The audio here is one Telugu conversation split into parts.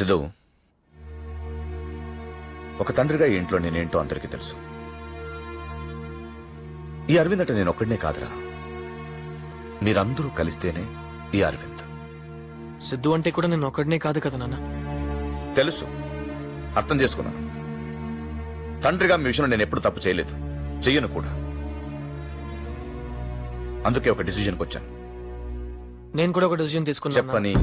సిద్ధు ఒక తండ్రిగా ఈ ఇంట్లో నేనేంటో అందరికీ తెలుసు. ఈ అరవింద్ అంటే నేను ఒక్కడనే కాదురా. మీరందరూ కలిస్తేనే ఈ అరవింద్. సిద్ధు అంటే కూడా నేను ఒక్కడనే కాదు కదా నాన్న? తెలుసు. అర్థం చేసుకున్నాను. తండ్రిగా మీ విషయంలో నేను ఎప్పుడు తప్పు చేయలేదు. చెయ్యను కూడా. అందుకే ఒక డిసిజన్కి వచ్చాను. నేను కూడా ఒక డెసిజన్ తీసుకున్నాను చెప్పని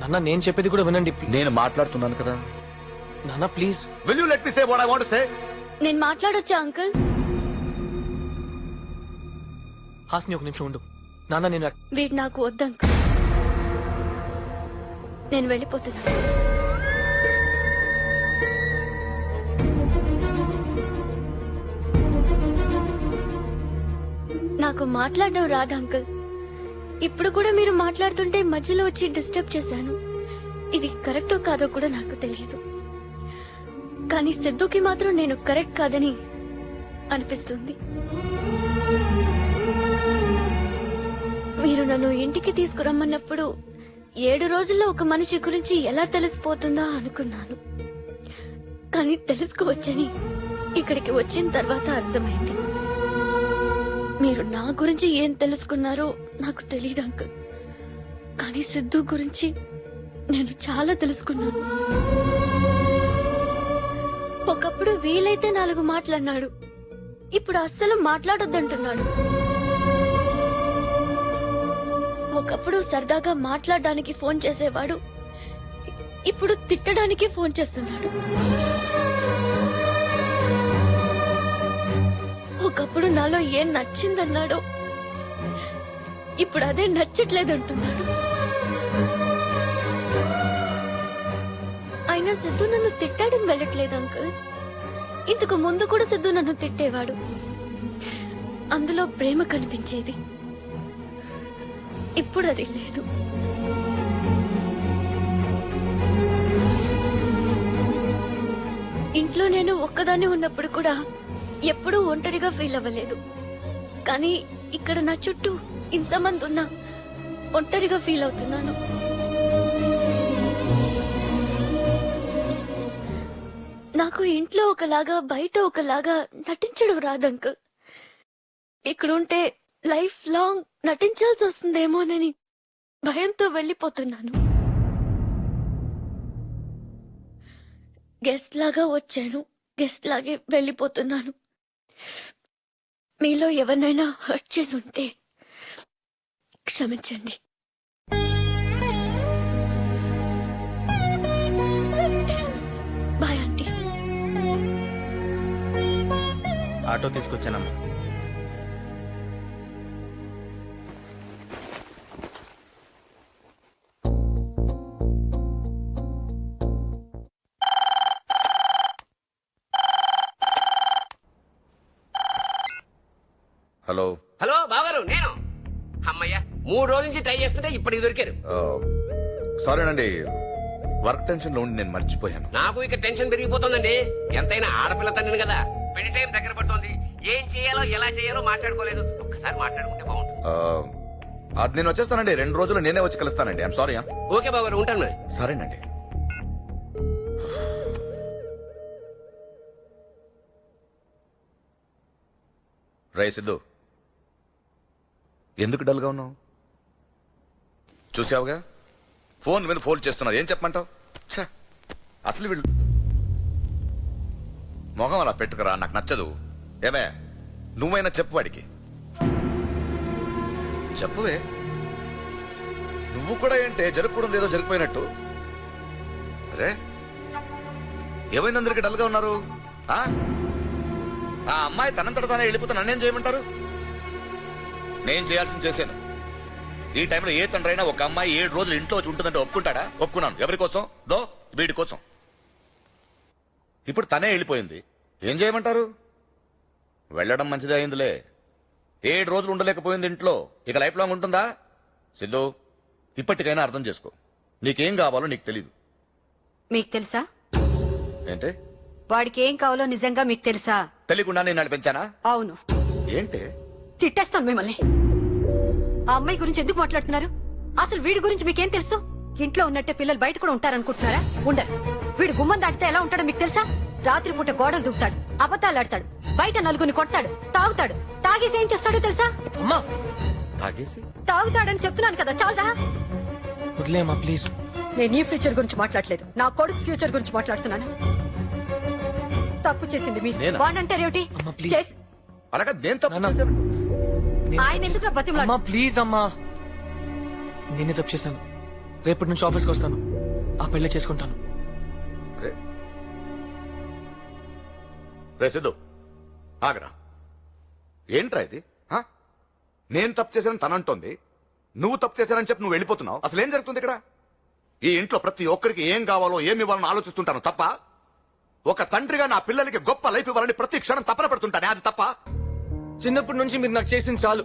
నాన్న నేను చెప్పేది కూడా వినండి. నేను మాట్లాడుతున్నాను కదా. నాన్న please will you let me say what I want say నేను మాట్లాడొచ్చా అంకుల్? హాస్ని ఒక నిమిషం ఉండు. నాన్న నేను వీడు నాకు వద్దు అంకుల్. నేను వెళ్ళిపోతున్నా. నాకు మాట్లాడడం రాదు అంకుల్. ఇప్పుడు కూడా మీరు మాట్లాడుతుంటే మధ్యలో వచ్చి డిస్టర్బ్ చేశాను. ఇది కరెక్టో కాదో కూడా నాకు తెలియదు. కానీ సిద్ధుకి మాత్రం నేను కరెక్ట్ కాదని అనిపిస్తుంది. మీరు నన్ను ఇంటికి తీసుకురమ్మన్నప్పుడు ఏడు రోజుల్లో ఒక మనిషి గురించి ఎలా తెలిసిపోతుందా అనుకున్నాను. కానీ తెలుసుకోవచ్చని ఇక్కడికి వచ్చిన తర్వాత అర్థమైంది. మీరు నా గురించి ఏం తెలుసుకున్నారో నాకు తెలియదు అంకుల్. కానీ సిద్ధు గురించి నేను చాలా తెలుసుకున్నాను. ఒకప్పుడు వీలైతే నాలుగు మాటలన్నాడు. ఇప్పుడు అస్సలు మాట్లాడొద్దంటున్నాడు. ఒకప్పుడు సరదాగా మాట్లాడడానికి ఫోన్ చేసేవాడు. ఇప్పుడు తిట్టడానికి ఫోన్ చేస్తున్నాడు. ఒకప్పుడు నాలో ఏం నచ్చిందన్నాడో ఇప్పుడు అదే నచ్చట్లేదంటున్నాడు. అయినా సిద్ధు నన్ను తిట్టాడని వెళ్ళట్లేదు అంకుల్. ఇంతకు ముందు కూడా సిద్ధు నన్ను తిట్టేవాడు. అందులో ప్రేమ కనిపించేది. ఇప్పుడు అది లేదు. ఇంట్లో నేను ఒక్కదాన్ని ఉన్నప్పుడు కూడా ఎప్పుడూ ఒంటరిగా ఫీల్ అవ్వలేదు. కానీ ఇక్కడ నా చుట్టూ ఇంతమంది ఉన్నా ఒంటరిగా ఫీల్ అవుతున్నాను. నాకు ఇంట్లో ఒకలాగా బయట ఒకలాగా నటించడం రాదు అంకుల్. ఇక్కడ ఉంటే లైఫ్ లాంగ్ నటించాల్సి వస్తుందేమోనని భయంతో వెళ్ళిపోతున్నాను. గెస్ట్ లాగా వచ్చాను. గెస్ట్ లాగే వెళ్ళిపోతున్నాను. మీలో ఎవరినైనా హర్ట్ చేసి ఉంటే క్షమించండి. బాయ్ ఆంటీ ఆటో తీసుకొచ్చానమ్మా. మూడు రోజుల నుంచి ట్రై చేస్తుంటే ఇప్పటికి దొరికారు. సారీనండి వర్క్ టెన్షన్లో ఉండి నేను మర్చిపోయాను. నాకు ఇక టెన్షన్ పెరిగిపోతుందండి. ఎంతైనా ఆడపిల్ల తండ్రిని కదా. పెళ్ళి టైం దగ్గర పడుతోంది. ఏం చేయాలో ఎలా చేయాలో మాట్లాడుకోలేదు. ఒక్కసారి మాట్లాడుకుంటే బాగుంటుంది. ఆ, అది నేను వచ్చేస్తానండి. రెండు రోజులు నేనే వచ్చి కలుస్తానండి. ఐఎమ్ సారీ ఓకే బావగారు ఉంటాను మరి. సరేనండి. రై సిద్ధు ఎందుకు డల్గా ఉన్నావు? చూసావుగా? ఫోన్ మీద ఫోన్ చేస్తున్నారు. ఏం చెప్పమంటావు? ఛ, అసలు వీళ్ళు మొహం అలా పెట్టుకురా నాకు నచ్చదు. ఏమే నువ్వైనా చెప్పు వాడికి. చెప్పువే. నువ్వు కూడా ఏంటే జరగకూడదు ఏదో జరిగిపోయినట్టు? అరే ఏమైంది అందరికి డల్గా ఉన్నారు? ఆ? ఆ అమ్మాయి తనంతట తానే వెళ్ళిపోతే నన్నేం చేయమంటారు? నేను చేయాల్సింది చేశాను. ఈ టైంలో ఏ తండ్రైనా ఒక అమ్మాయి ఏడు రోజులు ఇంట్లో ఉంటుందంటే ఒప్పుకుంటాడా? ఒప్పుకున్నాను. ఎవరి కోసం? దో వీడి కోసం. ఇప్పుడు తనే వెళ్ళిపోయింది. ఏం చేయమంటారు? వెళ్ళడం మంచిదే అయిందిలే. ఏడు రోజులు ఉండలేకపోయింది ఇంట్లో. ఇక లైఫ్ లాంగ్ ఉంటుందా? సిద్ధు ఇప్పటికైనా అర్థం చేసుకో. నీకేం కావాలో నీకు తెలీదు. మీకు తెలుసా? ఏంటి? వాడికి ఏం కావాలో నిజంగా మీకు తెలుసా? తెలియకుండా నేను నాడు పెంచానా? అవును. ఏంటి? తిట్టేస్తాను మిమ్మల్ని. ఆ అమ్మాయి గురించి ఎందుకు మాట్లాడుతున్నారు? అసలు వీడి గురించి మీకేం తెలుసు? ఇంట్లో ఉన్నట్టే పిల్లలు బయట కూడా ఉంటారనుకుంటున్నారా? ఉండరు. వీడు గుమ్మం దాటితే ఎలా ఉంటాడో మీకు తెలుసా? రాత్రిపూట గోడలు దూకుతాడు అబద్ధాలు ఆడతాడు బయట నలుగురిని కొడతాడు తాగుతాడు. తాగేసి ఏం చేస్తాడో తెలుసా? అమ్మా! తాగేసి? తాగుతాడని చెప్తున్నాను కదా చాలదా? అమ్మా ప్లీజ్. నేను నీ ఫ్యూచర్ గురించి మాట్లాడలేదు. నా కొడుకు ఫ్యూచర్ గురించి మాట్లాడుతున్నాను. తప్పు చేసింది మీరు? వాడంటారేమిటి అలాగా నేను తప్పు ఆయన ఎందుకు అమ్మా బతిమలాడు? ప్లీజ్ అమ్మా. నేనే తప్పు చేశాను. రేపటి నుంచి ఆఫీస్కి వస్తాను. ఆ పెళ్ళి చేసుకుంటాను. రే. రే సిద్ధు ఆగరా. ఏంట్రా ఇది? హ? నేను తప్పు చేశానని తనంటోంది నువ్వు తప్పు చేశానని చెప్పి నువ్వు వెళ్ళిపోతున్నావు. అసలు ఏం జరుగుతుంది ఇక్కడ? ఈ ఇంట్లో ప్రతి ఒక్కరికి ఏం కావాలో ఏమి ఇవ్వాలని ఆలోచిస్తుంటాను తప్ప ఒక తండ్రిగా నా పిల్లలకి గొప్ప లైఫ్ ఇవ్వాలని ప్రతి క్షణం తపన పడుతుంటానే అది తప్ప చిన్నప్పటి నుంచి మీరు నాకు చేసింది చాలు.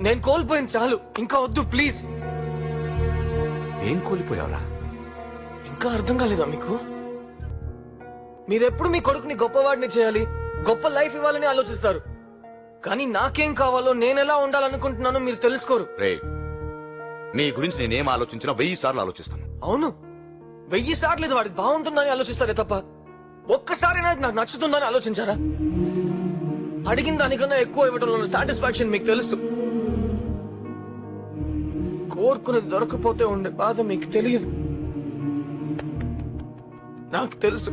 నేను కోల్పోయింది చాలు. ఇంకా వద్దు ప్లీజ్. ఏం కోల్పోయావురా? ఇంకా అర్థం కాలేదా మీకు? మీరెప్పుడు మీ కొడుకుని గొప్పవాడిని చేయాలి గొప్ప లైఫ్ ఇవ్వాలని ఆలోచిస్తారు. కానీ నాకేం కావాలో నేను ఎలా ఉండాలనుకుంటున్నానో మీరు తెలుసుకోరు. రే నీ గురించి నేనేం ఆలోచించినా వెయ్యి సార్లు ఆలోచిస్తాను. అవును. వెయ్యి సార్లు వాడికి బాగుంటుందని ఆలోచిస్తారే తప్ప ఒక్కసారి నాకు నచ్చుతుందని ఆలోచించారా? అడిగిన దానికన్నా ఎక్కువ ఇవ్వడంలో సాటిస్ఫాక్షన్ మీకు తెలుసు. కోరుకుని దొరకపోతే ఉండే బాధ మీకు తెలియదు. నాకు తెలుసు.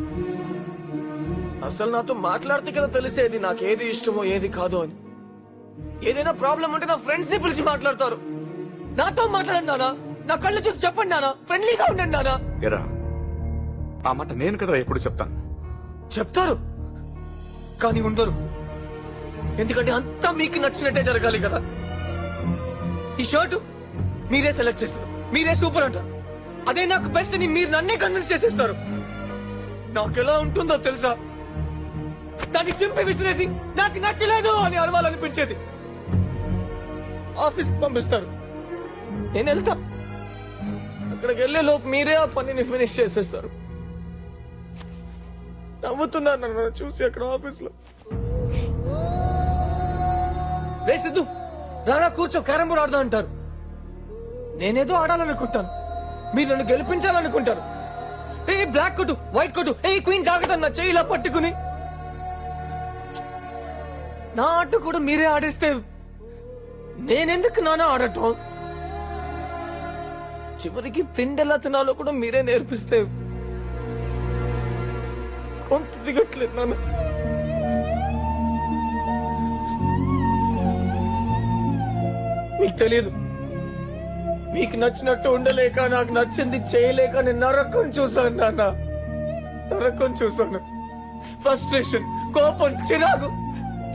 అసలు నాతో మాట్లాడితే కదా తెలిసేది నాకు ఏది ఇష్టమో ఏది కాదో అని. ఏదైనా ప్రాబ్లం ఉంటే నా ఫ్రెండ్స్ని పిలిచి మాట్లాడతారు. నాతో మాట్లాడండి నానా నా కళ్ళు చూసి చెప్పండి నానా ఫ్రెండ్లీగా ఉండండి నానా ఎరా ఆ మాట నేను కదరా ఎప్పుడు చెప్తాను? చెప్తారు. కానీ ఉండరు. ఎందుకంటే అంతా మీకు నచ్చినట్టే జరగాలి కదా. ఈ షర్టు మీరే సెలెక్ట్ చేస్తారు. మీరే సూపర్ అంటారు. అదే నాకు బెస్ట్ అని మీరు నన్నే కన్విన్స్ చేసేస్తారు. నాకు ఎలా ఉంటుందో తెలుసా? దాన్ని చింపి విసిరేసి నాకు నచ్చలేదు అని అరవాలనిపించేది. ఆఫీస్కి పంపిస్తారు. నేను వెళ్తా. అక్కడికి వెళ్ళే లోపు మీరే ఆ పనిని ఫినిష్ చేసేస్తారు. నవ్వుతున్నారు నన్ను చూసి అక్కడ ఆఫీస్ రే సిద్ధు రారా కూర్చో క్యారం బోర్డ్ ఆడదా అంటారు. నేనేదో ఆడాలనుకుంటాను. మీరు నన్ను గెలిపించాలనుకుంటారు. ఏ బ్లాక్ కొట్టు వైట్ కొట్టు ఏ క్వీన్ జాగ్రత్త నా చెయ్యి ఇలా పట్టుకుని. నా ఆట కూడా మీరే ఆడేస్తే నేనెందుకు నానా ఆడటం? చివరికి తిండెలా తినాలో కూడా మీరే నేర్పిస్తే కొంత దిగట్లేదు నాన్న. మీకు తెలియదు మీకు నచ్చినట్టు ఉండలేక నాకు నచ్చింది చేయలేక నేను నరకం చూసాను నాన్న. నరకం చూసాను ఫ్రస్ట్రేషన్ కోపం చిరాకు.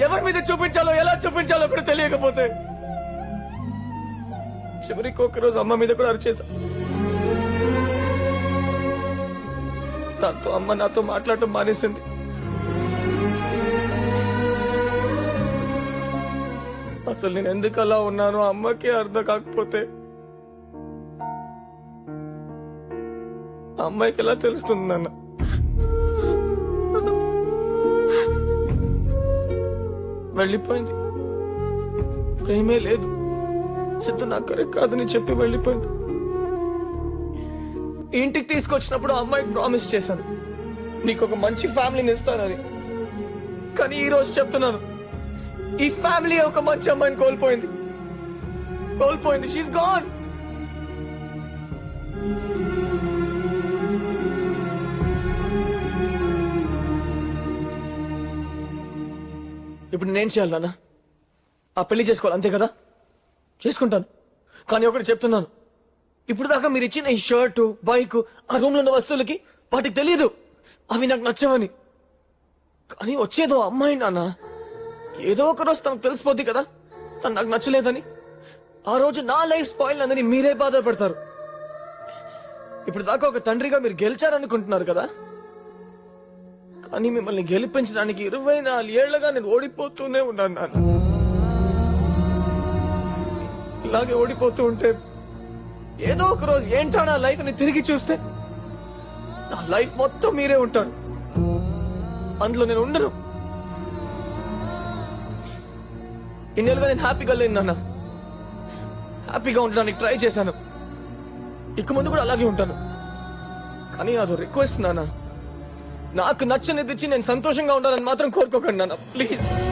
ఎవరి మీద చూపించాలో ఎలా చూపించాలో కూడా తెలియకపోతే. చివరికి ఒకరోజు అమ్మ మీద కూడా అరిచేసా దాంతో అమ్మ నాతో మాట్లాడటం మానేసింది. అసలు నేను ఎందుకు అలా ఉన్నానో అమ్మకే అర్థం కాకపోతే. ఆ అమ్మాయికి ఎలా తెలుస్తుంది నాన్న? వెళ్ళిపోయింది. ప్రేమే లేదు. సిద్ధు నాకు కరెక్ట్ కాదని చెప్పి వెళ్ళిపోయింది. ఇంటికి తీసుకొచ్చినప్పుడు ఆ అమ్మాయికి ప్రామిస్ చేశాను. నీకు ఒక మంచి ఫ్యామిలీని ఇస్తానని. కానీ ఈ రోజు చెప్తున్నాను. ఈ ఫ్యామిలీ ఒక మంచి అమ్మాయిని కోల్పోయింది. కోల్పోయింది. షీస్ గాన్ ఇప్పుడు నేను చేయాలి నాన్న? ఆ పెళ్ళి చేసుకోవాలి అంతే కదా? చేసుకుంటాను. కానీ ఒకటి చెప్తున్నాను. ఇప్పుడు దాకా మీరు ఇచ్చిన ఈ షర్టు బైక్ ఆ రూమ్లో ఉన్న వస్తువులకి వాటికి తెలియదు అవి నాకు నచ్చవని. కానీ వచ్చేదో అమ్మాయి నాన్న. ఏదో ఒక రోజు తనకు తెలిసిపోద్ది కదా. తను నాకు నచ్చలేదని. ఆ రోజు నా లైఫ్ స్పాయిల్ అందని మీరే బాధపడతారు ఇప్పుడు దాకా ఒక తండ్రిగా మీరు గెలిచారనుకుంటున్నారు కదా. కానీ మిమ్మల్ని గెలిపించడానికి ఇరవై నాలుగేళ్ళుగా నేను ఓడిపోతూనే ఉన్నాను నాన్న. ఇలాగే ఓడిపోతూ ఉంటే ఏదో ఒక రోజు ఏంటో నా లైఫ్ని తిరిగి చూస్తే నా లైఫ్ మొత్తం మీరే ఉంటారు. అందులో నేను ఉండను. ఇన్నేళ్ళుగా నేను హ్యాపీగా లేను నాన్న. హ్యాపీగా ఉండడానికి ట్రై చేశాను. ఇక ముందు కూడా అలాగే ఉంటాను. కానీ అదో రిక్వెస్ట్ నాన్న. నాకు నచ్చనిది నేను సంతోషంగా ఉండాలని మాత్రం కోరుకోకండి నాన్న. ప్లీజ్.